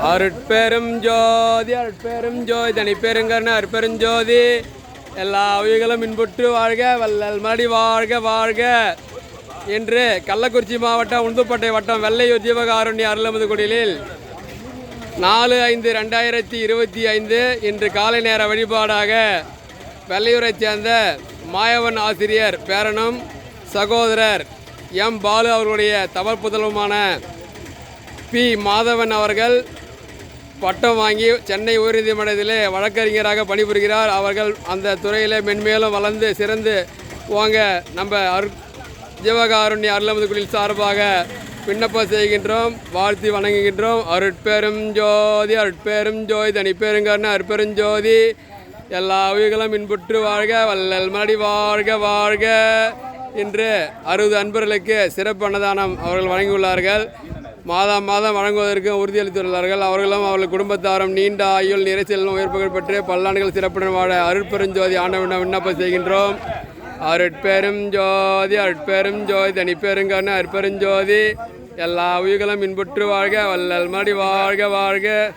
அருட்பெரும் ஜோதி அருட்பெரும் ஜோதி தனி அருட்பெரும் ஜோதி. எல்லா உயிர்களும் இன்புற்று வாழ்க வல்லல் மடி வாழ்க வாழ்க. என்று கள்ளக்குறிச்சி மாவட்டம் உளுந்துப்பட்டை வட்டம் வெள்ளையூர் ஜீவகாருண்ய அருளமது குடிலில் நாலு ஐந்து ரெண்டாயிரத்தி இருபத்தி ஐந்து இன்று காலை நேர வழிபாடாக வெள்ளையூரைச் சேர்ந்த மாயவன் ஆசிரியர் பேரனும் சகோதரர் எம் பாலு அவர்களுடைய தவற் புதல்வமான பி மாதவன் அவர்கள் பட்டம் வாங்கி சென்னை உயர்நீதிமன்றத்தில் வழக்கறிஞராக பணிபுரிகிறார். அவர்கள் அந்த துறையிலே மென்மேலும் வளர்ந்து சிறந்து போங்க நம்ம அரு ஜீவகாருண்ய அருளமது குழில் சார்பாக விண்ணப்பம் செய்கின்றோம் வாழ்த்தி வணங்குகின்றோம். அருட்பெரும் ஜோதி அருட்பெரும் ஜோதி தனிப்பெருங்கருணை அருட்பெரும் ஜோதி. எல்லா உயிர்களும் இன்புற்று வாழ்க வள்ளல் மடி வாழ்க வாழ்க. என்று அறுபது அன்பர்களுக்கு சிறப்பு அன்னதானம் அவர்கள் வழங்கியுள்ளார்கள். மாதம் மாதம் வழங்குவதற்கு உறுதியளித்துள்ளார்கள். அவர்களும் அவர்கள் குடும்பத்தாரும் நீண்ட ஆயுள் நிறைச்சலும் உயர்ப்புகள் பெற்று பல்லாண்டுகள் சிறப்புடன் வாழ அருட்பெருஞ்சோதி ஆண்டவனிடம் விண்ணப்பம் செய்கின்றோம். அருட்பெரும் ஜோதி அருட்பெரும் ஜோதி தனிப்பெருங்கன்னு அருட்பெருஞ்சோதி எல்லா உயிர்களும் இன்புற்று வாழ்க வள்ளல் மடி வாழ்க வாழ்க.